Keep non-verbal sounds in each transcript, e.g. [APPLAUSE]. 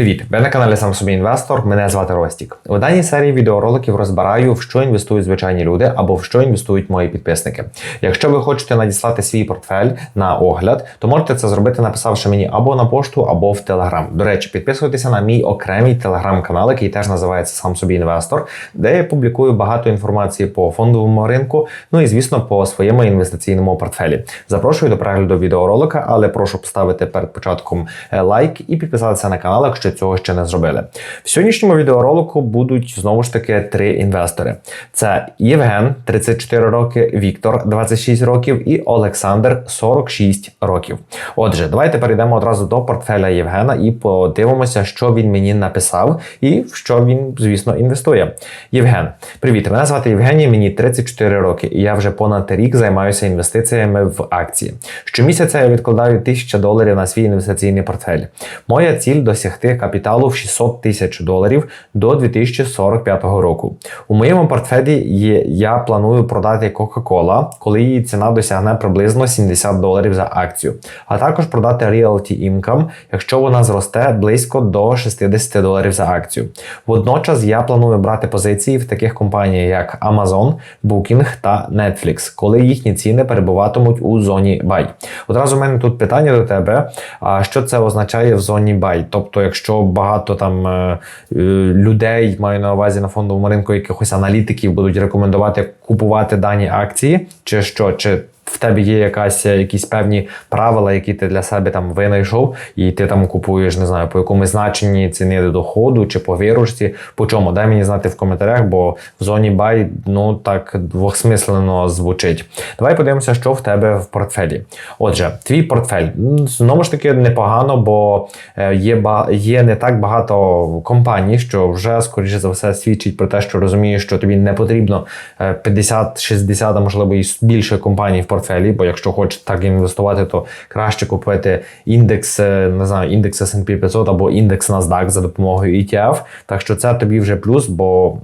Привіт! Ви на каналі Сам собі інвестор. Мене звати Ростік. У даній серії відеороликів розбираю, в що інвестують звичайні люди або в що інвестують мої підписники. Якщо ви хочете надіслати свій портфель на огляд, то можете це зробити, написавши мені або на пошту, або в Телеграм. До речі, підписуйтеся на мій окремий телеграм-канал, який теж називається Сам собі інвестор, де я публікую багато інформації по фондовому ринку, ну і звісно по своєму інвестиційному портфелі. Запрошую до перегляду відеоролика, але прошу поставити перед початком е, лайк і підписатися на канал, якщо цього ще не зробили. В сьогоднішньому відеоролику будуть знову ж таки три інвестори: це Євген, 34 роки, Віктор, 26 років, і Олександр, 46 років. Отже, давайте перейдемо одразу до портфеля Євгена і подивимося, що він мені написав і в що він, звісно, інвестує. Євген, привіт! Мене звати Євгеній, мені 34 роки, і я вже понад рік займаюся інвестиціями в акції. Щомісяця я відкладаю 1000 доларів на свій інвестиційний портфель. Моя ціль досягти капіталу в 600 тисяч доларів до 2045 року. У моєму портфелі є, я планую продати Coca-Cola, коли її ціна досягне приблизно 70 доларів за акцію, а також продати Realty Income, якщо вона зросте близько до 60 доларів за акцію. Водночас я планую брати позиції в таких компаніях, як Amazon, Booking та Netflix, коли їхні ціни перебуватимуть у зоні buy. Одразу в мене тут питання до тебе: а що це означає в зоні buy? Тобто, якщо багато там е, е, людей маю на увазі на фондовому ринку, якихось аналітиків будуть рекомендувати купувати дані акції, чи що, чи в тебе є якась якісь певні правила, які ти для себе там винайшов, і ти там купуєш, не знаю, по якому значенні ціни до доходу чи по виручці, по чому? Дай мені знати в коментарях, бо в зоні бай ну так двохсмислено звучить. Давай подивимося, що в тебе в портфелі. Отже, твій портфель знову ж таки непогано, бо е, є є не так багато компаній, що вже скоріше за все свідчить про те, що розумієш, що тобі не потрібно 50-60, е, а можливо і більше компаній в портфелі портфелі, бо якщо хочете так інвестувати, то краще купити індекс, е, не знаю, індекс S&P 500 або індекс NASDAQ за допомогою ETF. Так що це тобі вже плюс, бо,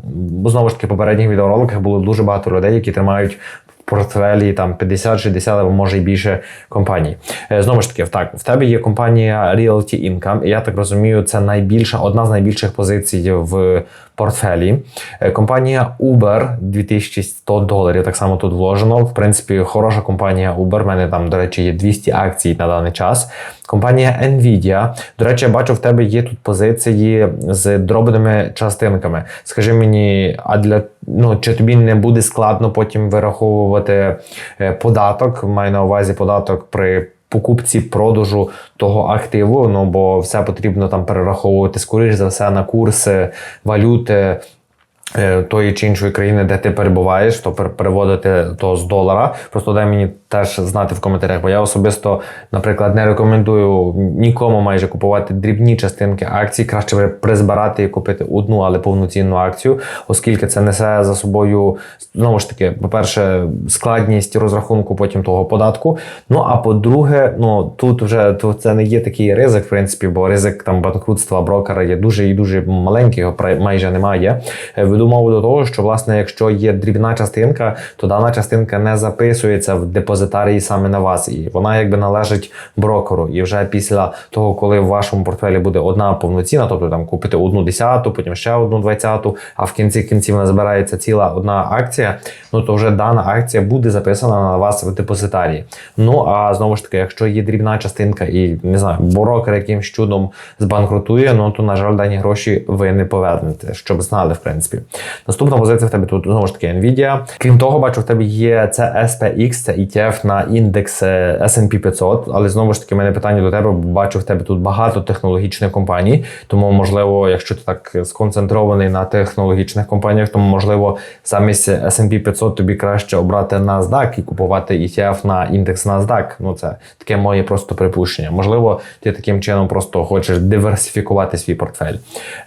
знову ж таки, в попередніх відеороликах було дуже багато людей, які тримають. Портфелі там 50-60 або може й більше компаній. Е, знову ж таки, так, в тебе є компанія Realty Income, і я так розумію, це найбільша одна з найбільших позицій в портфелі. Е, компанія Uber 2100 доларів. Так само тут вложено. В принципі, хороша компанія Uber. У мене там, до речі, є 200 акцій на даний час. Компанія Nvidia. До речі, я бачу, в тебе є тут позиції з дробними частинками. Скажи мені, а для ну чи тобі не буде складно потім вираховувати е, податок? Маю на увазі податок при покупці продажу того активу. Ну бо все потрібно там перераховувати скоріш за все на курси валюти. Е, тої чи іншої країни, де ти перебуваєш, то переводити то з долара. Просто дай мені теж знати в коментарях, бо я особисто, наприклад, не рекомендую нікому майже купувати дрібні частинки акцій. Краще призбирати і купити одну, але повноцінну акцію, оскільки це несе за собою знову ж таки, по-перше, складність розрахунку потім того податку. Ну а по-друге, ну тут вже то це не є такий ризик, в принципі, бо ризик там банкрутства брокера є дуже і дуже маленький, його майже немає. Е, веду мову до того, що власне, якщо є дрібна частинка, то дана частинка не записується в депозит депозитарії саме на вас, і вона якби належить брокеру. І вже після того, коли в вашому портфелі буде одна повноцінна, тобто там купити одну десяту, потім ще одну двадцяту, а в кінці кінців назбирається ціла одна акція, ну то вже дана акція буде записана на вас в депозитарії. Ну а знову ж таки, якщо є дрібна частинка і не знаю, брокер якимсь чудом збанкрутує, ну то на жаль, дані гроші ви не повернете, щоб знали, в принципі. Наступна позиція в тебе тут знову ж таки Nvidia. Крім того, бачу, в тебе є це SPX, це ETF, ETF на індекс S&P 500, але знову ж таки, в мене питання до тебе, бо бачу в тебе тут багато технологічних компаній. Тому, можливо, якщо ти так сконцентрований на технологічних компаніях, то можливо замість S&P 500 тобі краще обрати NASDAQ і купувати ETF на індекс NASDAQ. Ну це таке моє просто припущення. Можливо, ти таким чином просто хочеш диверсифікувати свій портфель.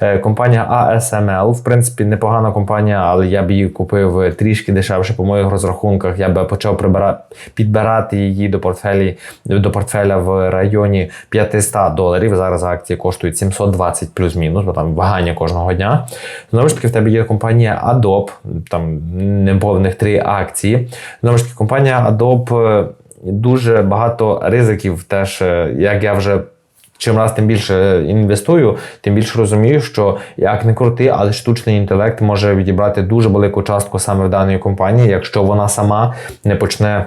Е, компанія ASML, в принципі, непогана компанія, але я б її купив трішки дешевше по моїх розрахунках. Я би почав прибирати підбирати її до портфелі до портфеля в районі 500 доларів. Зараз акції коштують 720 плюс-мінус, бо там вагання кожного дня. Знову ж таки, в тебе є компанія Adobe, там неповних три акції. Знову ж таки, компанія Adobe дуже багато ризиків, теж, як я вже чим раз тим більше інвестую, тим більше розумію, що як не крути, але штучний інтелект може відібрати дуже велику частку саме в даної компанії, якщо вона сама не почне.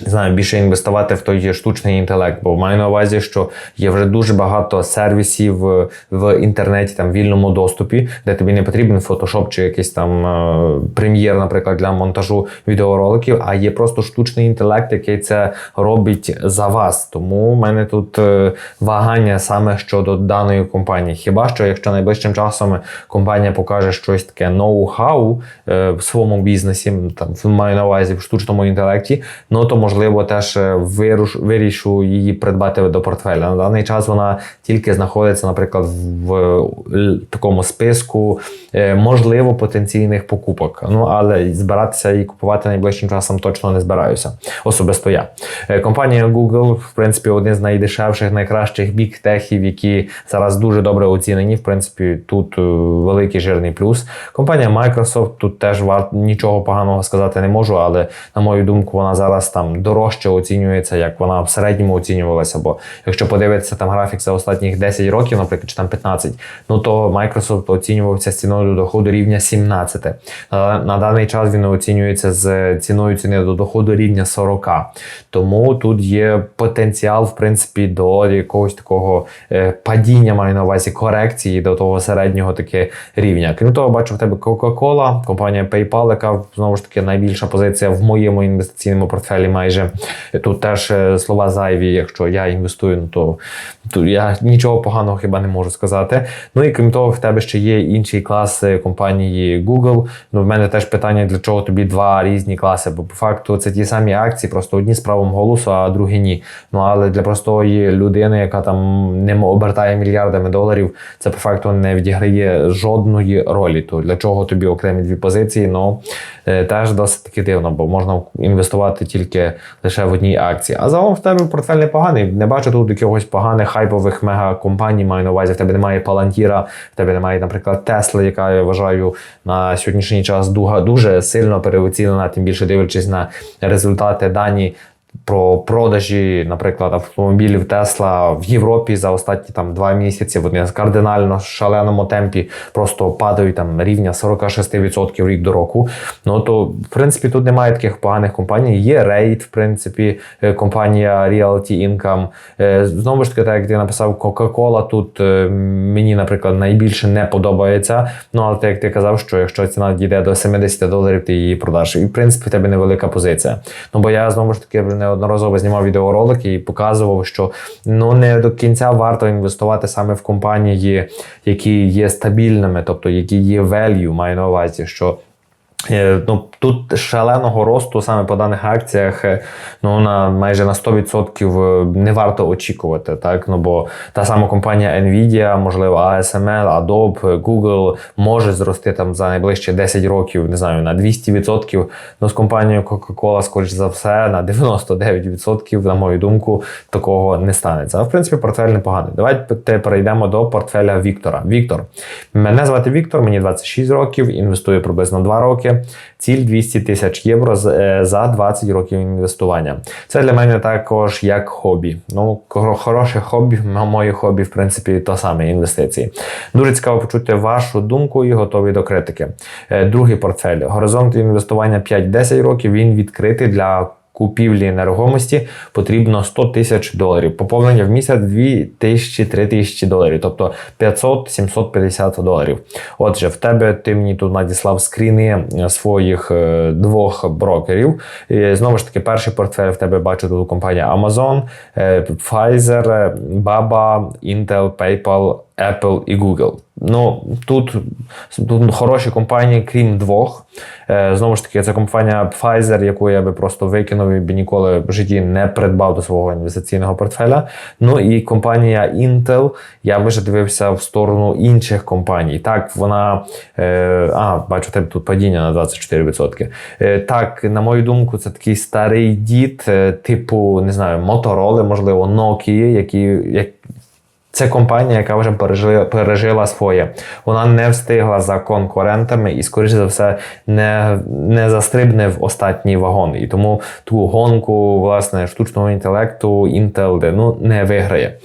Не знаю, більше інвестувати в той штучний інтелект, бо маю на увазі, що є вже дуже багато сервісів е, в інтернеті, там вільному доступі, де тобі не потрібен фотошоп чи якийсь там е, прем'єр, наприклад, для монтажу відеороликів, а є просто штучний інтелект, який це робить за вас. Тому в мене тут е, вагання саме щодо даної компанії. Хіба що, якщо найближчим часом компанія покаже щось таке ноу-хау в своєму бізнесі, там маю на увазі в штучному інтелекті, ну то можливо теж е, вируш, вирішу її придбати до портфеля. На даний час вона тільки знаходиться, наприклад, в е, такому списку е, можливо потенційних покупок. Ну але збиратися і купувати найближчим часом точно не збираюся. Особисто я. Компанія Google, в принципі, один з найдешевших, найкращих біктехів, які зараз дуже добре оцінені. В принципі, тут великий жирний плюс. Компанія Microsoft тут теж варто нічого поганого сказати не можу, але на мою думку, вона зараз там дорожче оцінюється, як вона в середньому оцінювалася. Бо якщо подивитися там графік за останніх 10 років, наприклад, чи там 15, ну то Microsoft оцінювався з ціною до доходу рівня 17. Е, На даний час він оцінюється з ціною ціни до доходу рівня 40. Тому тут є потенціал, в принципі, до якогось такого е, падіння, маю на увазі корекції до того середнього таки рівня. Крім того, бачу в тебе Coca-Cola, компанія PayPal, яка знову ж таки найбільша позиція в моєму інвестиційному портфелі майже. Тут теж е, слова зайві, якщо я інвестую, ну то, то я нічого поганого хіба не можу сказати. Ну і крім того, в тебе ще є інший клас компанії Google. Ну, в мене теж питання, для чого тобі два різні класи, бо по факту це ті самі акції, просто одні з правом голосу, а другі ні. Ну але для простої людини, яка там не обертає мільярдами доларів, це по факту не відіграє жодної ролі. То для чого тобі окремі дві позиції? Ну е, теж досить таки дивно, бо можна інвестувати тільки лише в одній акції. А загалом в тебе портфель непоганий. Не бачу тут якогось поганих хайпових мегакомпаній. Маю на увазі, в тебе немає Палантіра, в тебе немає, наприклад, Тесли, яка я вважаю на сьогоднішній час дуже сильно переоцінена, тим більше дивлячись на результати дані. Про продажі, наприклад, автомобілів Тесла в Європі за останні там два місяці вони кардинально шаленому темпі просто падають там рівня 46% рік до року. Ну то в принципі тут немає таких поганих компаній. Є Rate, в принципі, е, компанія Realty Income. Е, Знову ж таки, так як ти написав, Coca-Cola тут е, мені, наприклад, найбільше не подобається. Ну але так як ти казав, що якщо ціна дійде до 70 доларів, ти її продаш. І в принципі в тебе невелика позиція. Ну бо я знову ж таки неодноразово знімав відеоролики і показував, що ну не до кінця варто інвестувати саме в компанії, які є стабільними, тобто які є value, маю на увазі, що. Е, Ну, тут шаленого росту саме по даних акціях е, ну на майже на 100% не варто очікувати. Так, ну бо та сама компанія Nvidia, можливо, ASML, Adobe, Google може зрости там за найближчі 10 років, не знаю, на 200%. Ну з компанією Coca-Cola, скоріш за все, на 99%, на мою думку, такого не станеться. А в принципі, портфель непоганий. Давайте перейдемо до портфеля Віктора. Віктор, мене звати Віктор, мені 26 років, інвестую приблизно 2 роки. Ціль 200 тисяч євро за 20 років інвестування. Це для мене також як хобі. Ну, хороше хобі, моє хобі, в принципі, то саме інвестиції. Дуже цікаво почути вашу думку і готові до критики. Другий портфель. Горизонт інвестування 5-10 років. Він відкритий для купівлі нерухомості потрібно 100 тисяч доларів. Поповнення в місяць 2 тисячі 3 тисячі доларів, тобто 500-750 доларів. Отже, в тебе ти мені тут надіслав скріни своїх е, двох брокерів. І, знову ж таки, перший портфель в тебе бачу тут компанія Amazon, е, Pfizer, Baba, Intel, PayPal. Apple і Google. Ну тут, тут хороші компанії, крім двох. Е, знову ж таки, це компанія Pfizer, яку я би просто викинув і би ніколи в житті не придбав до свого інвестиційного портфеля. Ну і компанія Intel, я вже дивився в сторону інших компаній. Так, вона. Е, а, бачу, тебе тут падіння на 24%. Е, так, на мою думку, це такий старий дід, типу, не знаю, Motorola, можливо, Nokia, які. Це компанія, яка вже пережила, пережила своє. Вона не встигла за конкурентами і, скоріше за все, не, не застрибне в остатній вагон. І тому ту гонку власне штучного інтелекту Intel ну, не виграє.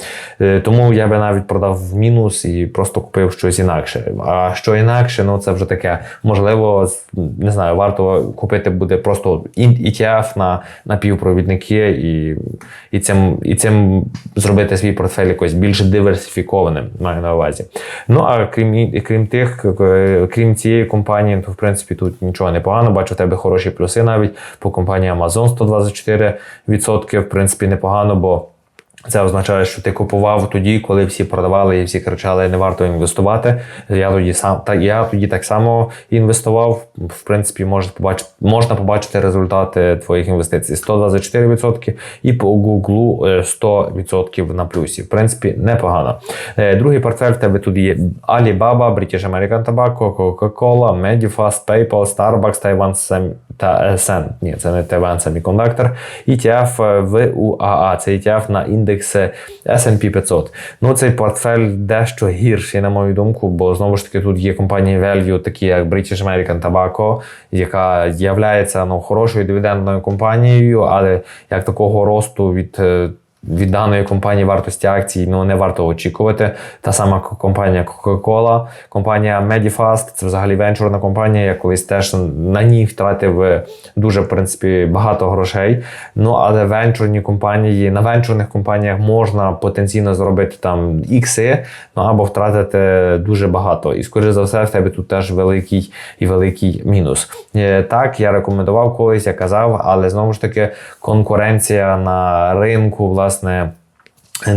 Е, Тому я би навіть продав в мінус і просто купив щось інакше. А що інакше, ну це вже таке. Можливо, не знаю, варто купити буде просто ETF на напівпровідники і, і, цим, і цим зробити свій портфель якось більш диверсифікованим, маю на увазі. Ну а крім, крім тих, е, крім цієї компанії, то в принципі тут нічого не погано. Бачу, у тебе хороші плюси навіть по компанії Amazon 124%, в принципі, непогано, бо. Це означає, що ти купував тоді, коли всі продавали і всі кричали, не варто інвестувати. Я тоді сам та я тоді так само інвестував. В принципі, можна побачити, можна побачити результати твоїх інвестицій: 124% і по Google е, 100% на плюсі. В принципі, непогано. Е, Другий портфель в тебе тут є Alibaba, British American Tobacco, Coca-Cola, Medifast, PayPal, Starbucks, Taiwan та SN, Ні, це не Taiwan Semiconductor. ETF е, VUAA. Це ETF на індекс е, S&P 500. Ну, цей портфель дещо гірший, на мою думку, бо знову ж таки тут є компанії value, такі як British American Tobacco, яка є ну, хорошою дивідендною компанією, але як такого росту від. Від даної компанії вартості акцій ну, не варто очікувати. Та сама компанія Coca-Cola, компанія Medifast, це взагалі венчурна компанія. Я колись теж на ній втратив е, дуже в принципі багато грошей. Ну але венчурні компанії на венчурних компаніях можна потенційно зробити там ікси, ну або втратити дуже багато. І скоріше за все, в тебе тут теж великий і великий мінус. Е, Так, я рекомендував колись, я казав, але знову ж таки конкуренція на ринку, власне.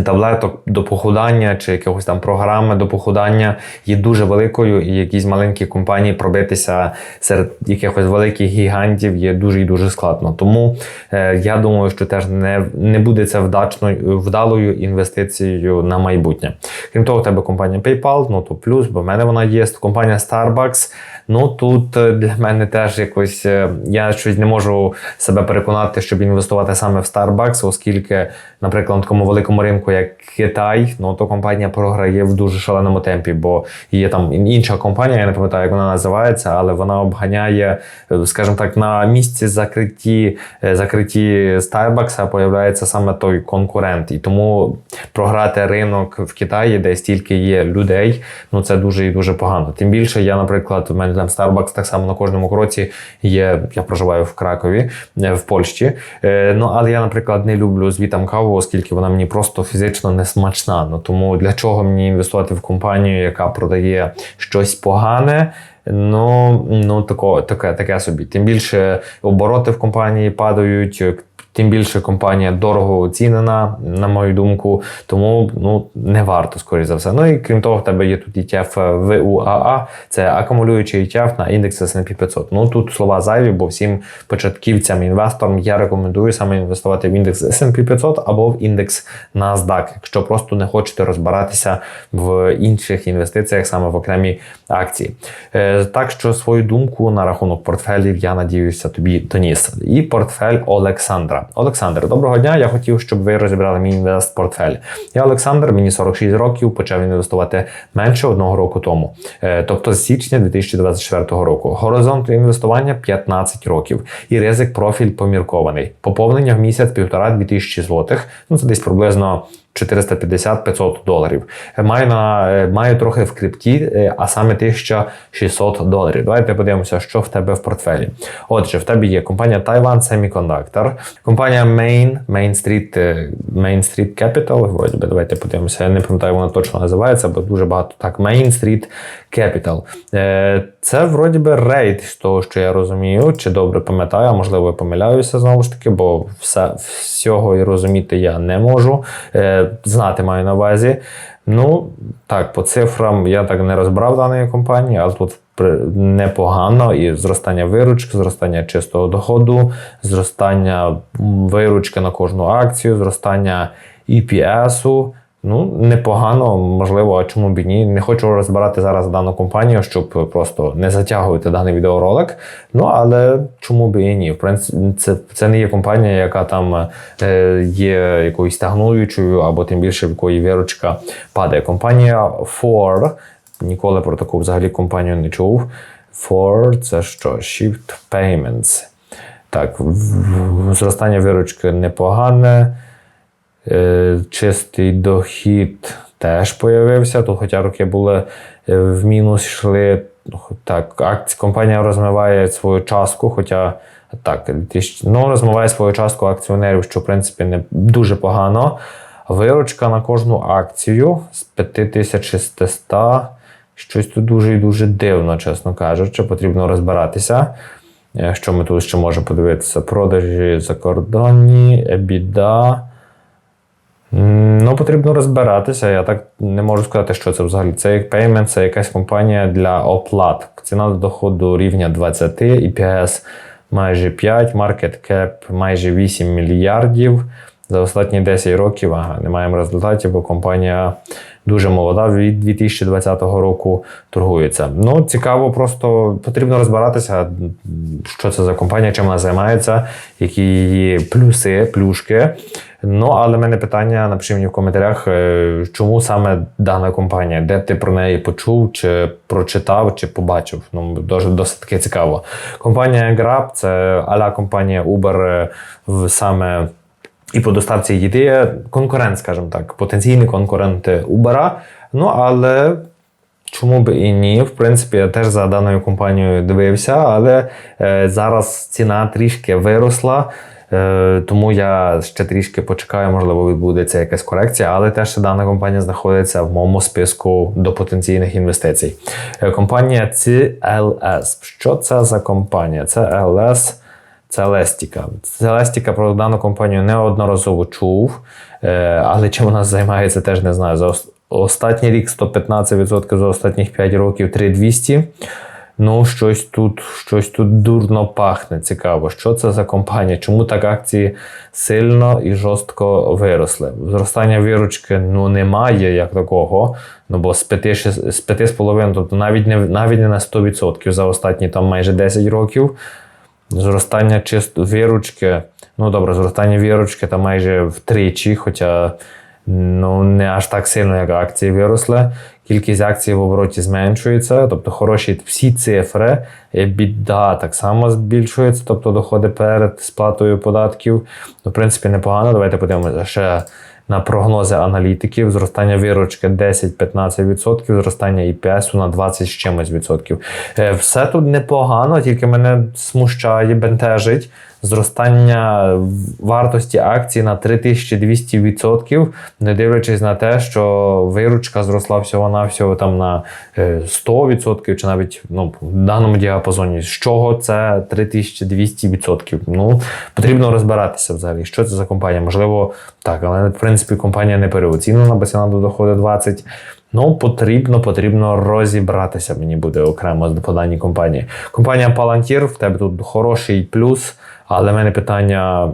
Таблеток до похудання чи якогось там програми до похудання є дуже великою, і якісь маленькі компанії пробитися серед якихось великих гігантів є дуже і дуже складно. Тому е, я думаю, що теж не, не буде це вдачною вдалою інвестицією на майбутнє. Крім того, у тебе компанія PayPal, ну то плюс, бо в мене вона є. Компанія Starbucks. Ну тут е, для мене теж якось е, я щось не можу себе переконати, щоб інвестувати саме в Starbucks, оскільки, наприклад, на такому великому ринку, як Китай, ну то компанія програє в дуже шаленому темпі, бо є там інша компанія, я не пам'ятаю, як вона називається, але вона обганяє, е, скажімо так, на місці закритті, е, закритті Starbucks появляється саме той конкурент. І тому програти ринок в Китаї, де стільки є людей, ну це дуже і дуже погано. Тим більше я, наприклад, у мене там Starbucks так само на кожному кроці є. Я проживаю в Кракові, е, в Польщі. Е, Ну але я, наприклад, не люблю звітам каву, оскільки вона мені просто фізично не смачна. Ну тому для чого мені інвестувати в компанію, яка продає щось погане? Ну, ну тако, таке, таке собі. Тим більше обороти в компанії падають. Тим більше компанія дорого оцінена, на мою думку, тому ну не варто, скоріш за все. Ну і крім того, в тебе є тут ETF VUAA, це акумулюючий ETF на індекс S&P 500. Ну тут слова зайві, бо всім початківцям, інвесторам я рекомендую саме інвестувати в індекс S&P 500 або в індекс NASDAQ, якщо просто не хочете розбиратися в інших інвестиціях, саме в окремі акції. Е, Так що свою думку на рахунок портфелів я надіюся тобі доніс. І портфель Олександра. Олександр, доброго дня. Я хотів, щоб ви розібрали мій інвест-портфель. Я Олександр, мені 46 років, почав інвестувати менше одного року тому, Е, тобто з січня 2024 року. Горизонт інвестування 15 років і ризик профіль поміркований. Поповнення в місяць півтора дві тисячі злотих. Ну це десь приблизно 450-500 доларів. Е, Маю на е, маю трохи в крипті, е, а саме 1600 доларів. Давайте подивимося, що в тебе в портфелі. Отже, в тебе є компанія Taiwan Semiconductor, компанія Main, Main Street, Main Street Capital. Вроді би, давайте подивимося. Я не пам'ятаю, вона точно називається, бо дуже багато так. Main Street Capital. Е, Це вроді би рейд, з того, що я розумію, чи добре пам'ятаю, а можливо я помиляюся знову ж таки, бо все, всього і розуміти я не можу. Е, Знати маю на увазі. Ну, так, по цифрам я так не розбирав даної компанії, але тут непогано і зростання виручки, зростання чистого доходу, зростання виручки на кожну акцію, зростання EPS-у. Ну, непогано, можливо, а чому б і ні. Не хочу розбирати зараз дану компанію, щоб просто не затягувати даний відеоролик. Ну, але чому б і ні? В принципі, це, це не є компанія, яка там е, є якоюсь стагнуючою, або тим більше в якої вірочка падає. Компанія For, ніколи про таку взагалі компанію не чув. For це що? Shift Payments. Так, зростання виручки непогане. Е, Чистий дохід теж появився. Тут, хоча роки були е, в мінус йшли. Так, акції, компанія розмиває свою частку, хоча так, ну, розмиває свою частку акціонерів, що в принципі не дуже погано. Виручка на кожну акцію з 5600. Щось тут дуже і дуже дивно, чесно кажучи, потрібно розбиратися. Е, Що ми тут ще можемо подивитися? Продажі закордонні, EBITDA. Ну, потрібно розбиратися. Я так не можу сказати, що це взагалі. Це як Payment, це якась компанія для оплат. Ціна до доходу рівня 20, EPS майже 5, market cap майже 8 мільярдів. За останні 10 років ага, не маємо результатів, бо компанія дуже молода від 2020 року торгується. Ну, цікаво, просто потрібно розбиратися, що це за компанія, чим вона займається, які її плюси, плюшки. Ну, але в мене питання, напиши мені в коментарях, е, чому саме дана компанія, де ти про неї почув, чи прочитав, чи побачив. Ну, дуже досить таки цікаво. Компанія Grab – це аля компанія Uber е, в саме і по доставці їди конкурент, скажімо так, потенційний конкурент Uber. Ну, але чому б і ні? В принципі, я теж за даною компанією дивився, але е, зараз ціна трішки виросла. Е, тому я ще трішки почекаю, можливо, відбудеться якась корекція, але теж дана компанія знаходиться в моєму списку до потенційних інвестицій. Е, компанія CLS. Що це за компанія? Це LS. Це Лестіка. Це Лестіка про дану компанію неодноразово чув, е, але чим вона займається, теж не знаю. За останній рік 115%, за останніх 5 років 3200. Ну, щось тут, щось тут дурно пахне. Цікаво, що це за компанія? Чому так акції сильно і жорстко виросли? Зростання виручки ну, немає як такого. Ну бо з 5, шіс- з 5,5, тобто навіть не, навіть не на 100% за останні там майже 10 років. Зростання чисто віручки, ну добре, зростання віручки там майже втричі, хоча ну, не аж так сильно, як акції виросли. Кількість акцій в обороті зменшується, тобто хороші всі цифри, біда так само збільшується, тобто доходи перед сплатою податків. Ну, в принципі, непогано. Давайте подивимося ще на прогнози аналітиків. Зростання виручки 10-15%, зростання ІПСу на 20 з чимось відсотків. Е, Все тут непогано, тільки мене смущає, бентежить. Зростання вартості акцій на 3200%, не дивлячись на те, що виручка зросла всього-навсього там на е, 100% чи навіть ну, в даному діапазоні. З чого це 3200%? Ну, потрібно розбиратися взагалі, що це за компанія. Можливо, так, але в принципі компанія не переоцінена, бо ціна до доходу 20. Ну, потрібно, потрібно розібратися. Мені буде окремо по даній компанії. Компанія Palantir, в тебе тут хороший плюс, але в мене питання.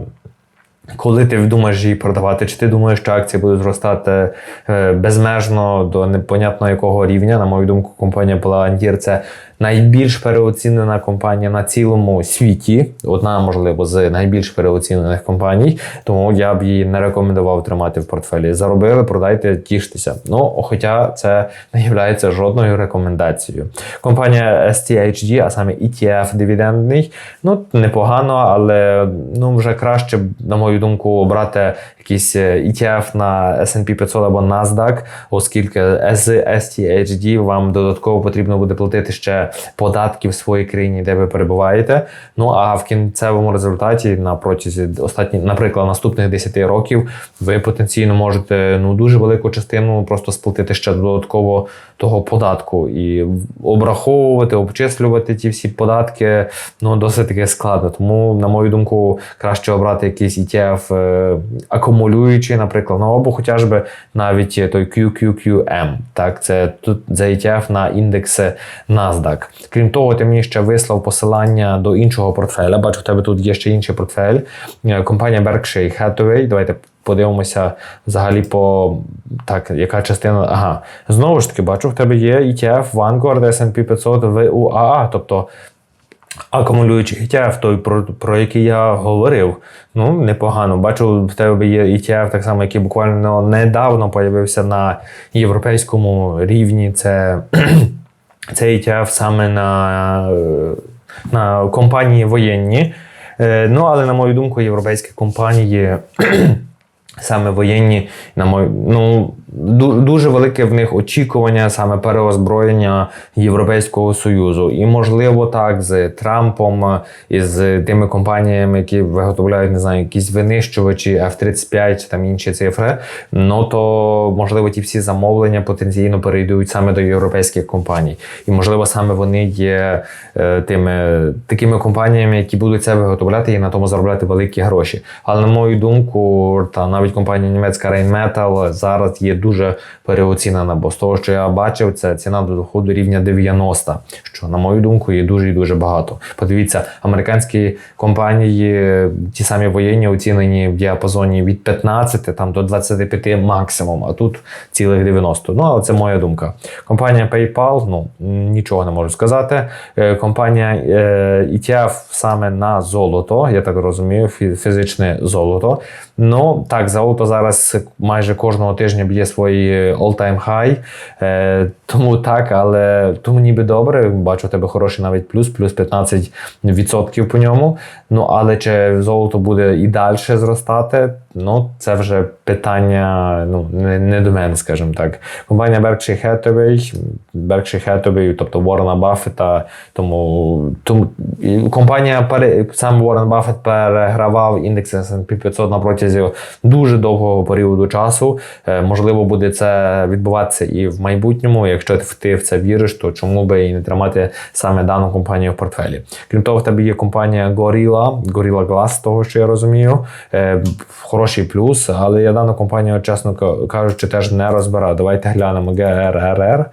Коли ти думаєш її продавати, чи ти думаєш, що акції будуть зростати е, безмежно до непонятно якого рівня? На мою думку, компанія Palantir – це найбільш переоцінена компанія на цілому світі. Одна, можливо, з найбільш переоцінених компаній. Тому я б її не рекомендував тримати в портфелі. Заробили, продайте, тіштеся. Ну, хоча це не є жодною рекомендацією. Компанія STHD, а саме ETF дивідендний, ну непогано, але ну вже краще, на мою думку, обрати якийсь е, ETF на S&P 500 або NASDAQ, оскільки з STHD вам додатково потрібно буде платити ще податки в своїй країні, де ви перебуваєте. Ну а в кінцевому результаті на протязі останніх, наприклад, наступних 10 років ви потенційно можете ну дуже велику частину просто сплатити ще додатково того податку і обраховувати, обчислювати ті всі податки ну досить таки складно. Тому, на мою думку, краще обрати якийсь ETF е, акумулюючий, наприклад, ну або хоча би навіть той QQQM. Так, це тут ETF на індекс NASDAQ. Крім того, ти мені ще вислав посилання до іншого портфеля. Бачу, в тебе тут є ще інший портфель. Е, Компанія Berkshire Hathaway. Давайте подивимося взагалі по так, яка частина. Ага, знову ж таки, бачу, в тебе є ETF Vanguard S&P 500 VUAA, тобто акумулюючий ETF, той, про, про який я говорив. Ну, непогано. Бачу, в тебе є ETF, так само, який буквально недавно появився на європейському рівні. Це, [CLEARS THROAT] це ETF саме на, е, на компанії воєнні. Е, Ну, але на мою думку, європейські компанії. [CLEARS THROAT] Саме воєнні, на мою ну дуже велике в них очікування саме переозброєння Європейського Союзу. І можливо так з Трампом і з тими компаніями, які виготовляють не знаю, якісь винищувачі F-35 чи там інші цифри. Ну то можливо ті всі замовлення потенційно перейдуть саме до європейських компаній, і можливо саме вони є е, тими такими компаніями, які будуть це виготовляти і на тому заробляти великі гроші. Але на мою думку, та навіть компанія німецька Rheinmetall зараз є дуже переоцінена, бо з того, що я бачив, це ціна до доходу рівня 90, що на мою думку є дуже і дуже багато. Подивіться, американські компанії, ті самі воєнні, оцінені в діапазоні від 15 там до 25 максимум, а тут цілих 90. Ну але це моя думка. Компанія PayPal, ну нічого не можу сказати. Е, Компанія е, ETF саме на золото, я так розумію, фізичне золото. Ну так, золото зараз майже кожного тижня б'є свої all-time high. Е, тому так, але тому ніби добре. Бачу у тебе хороший навіть плюс, плюс 15% по ньому. Ну але чи золото буде і далі зростати? Ну, це вже питання ну, не, не до мене, скажімо так. Компанія Berkshire Hathaway, Berkshire Hathaway, тобто Уоррена Баффета, тому, тому компанія сам Уоррен Баффет перегравав індекс S&P 500 на протязі дуже довгого періоду часу. Е, можливо, буде це відбуватися і в майбутньому. Якщо ти в це віриш, то чому би і не тримати саме дану компанію в портфелі? Крім того, в тебе є компанія Gorilla, Gorilla Glass, з того, що я розумію. Е, хороший плюс, але я дану компанію, чесно кажучи, теж не розбираю. Давайте глянемо GRRR,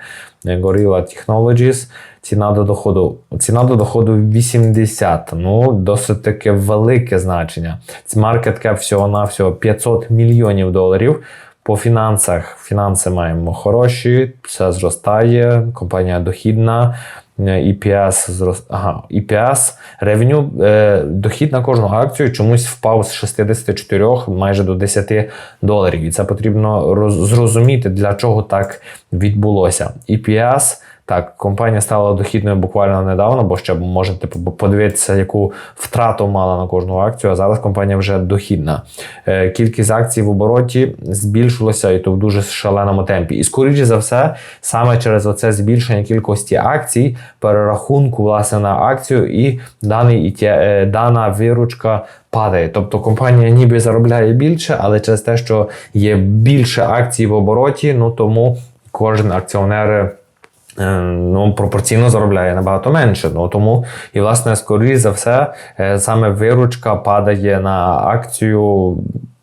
е, Gorilla Technologies. Ціна до доходу. Ціна до доходу 80. Ну, досить таки велике значення. Market cap всього на всього 500 мільйонів доларів. По фінансах фінанси маємо хороші, все зростає, компанія дохідна. Е, EPS зрос... ага, EPS, ревеню, е, дохід на кожну акцію чомусь впав з 64 майже до 10 доларів. І це потрібно роз... зрозуміти, для чого так відбулося. EPS так, компанія стала дохідною буквально недавно, бо ще можете подивитися, яку втрату мала на кожну акцію. А зараз компанія вже дохідна. Е, Кількість акцій в обороті збільшилася і то в дуже шаленому темпі. І скоріше за все, саме через оце збільшення кількості акцій, перерахунку власне на акцію, і даний і е, дана виручка. Падає, тобто компанія ніби заробляє більше, але через те, що є більше акцій в обороті, ну тому кожен акціонер ну, пропорційно заробляє набагато менше. Ну, тому, і, власне, скоріше за все, е, саме виручка падає на акцію.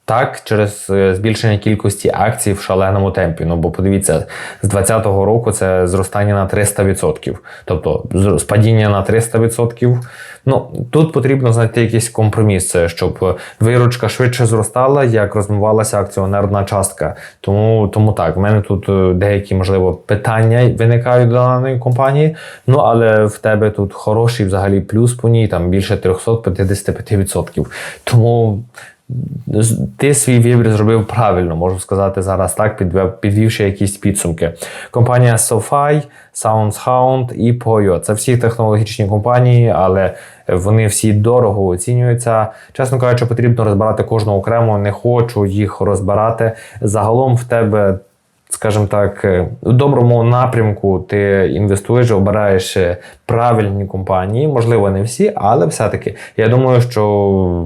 Так, через е, збільшення кількості акцій в шаленому темпі. Ну бо подивіться, з 2020 року це зростання на 300%. Тобто спадіння на 300%. Ну тут потрібно знайти якийсь компроміс, це, щоб е, виручка швидше зростала, як розмивалася акціонерна частка. Тому, тому так, в мене тут е, деякі, можливо, питання виникають до даної компанії. Ну але в тебе тут хороший взагалі плюс по ній, там більше 355%. Тому ти свій вибір зробив правильно, можу сказати зараз так, підвівши якісь підсумки. Компанія SoFi, SoundHound і Poyo. Це всі технологічні компанії, але вони всі дорого оцінюються. Чесно кажучи, потрібно розбирати кожну окремо. Не хочу їх розбирати. Загалом в тебе скажімо так, у доброму напрямку ти інвестуєш, обираєш е, правильні компанії, можливо, не всі, але все-таки я думаю, що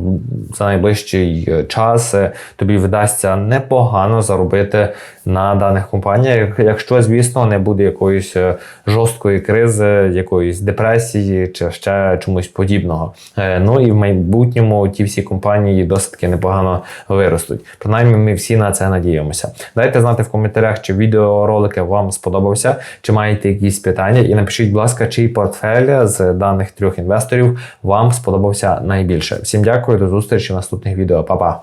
за найближчий е, час е, тобі вдасться непогано заробити на даних компаніях, якщо, звісно, не буде якоїсь е, жорсткої кризи, якоїсь депресії чи ще чомусь подібного. Ну і в майбутньому ті всі компанії досить таки непогано виростуть. Принаймні, ми всі на це надіємося. Дайте знати в коментарях, чи відеоролики вам сподобався, чи маєте якісь питання, і напишіть, будь ласка, чий портфель з даних трьох інвесторів вам сподобався найбільше. Всім дякую, до зустрічі в наступних відео. Па-па!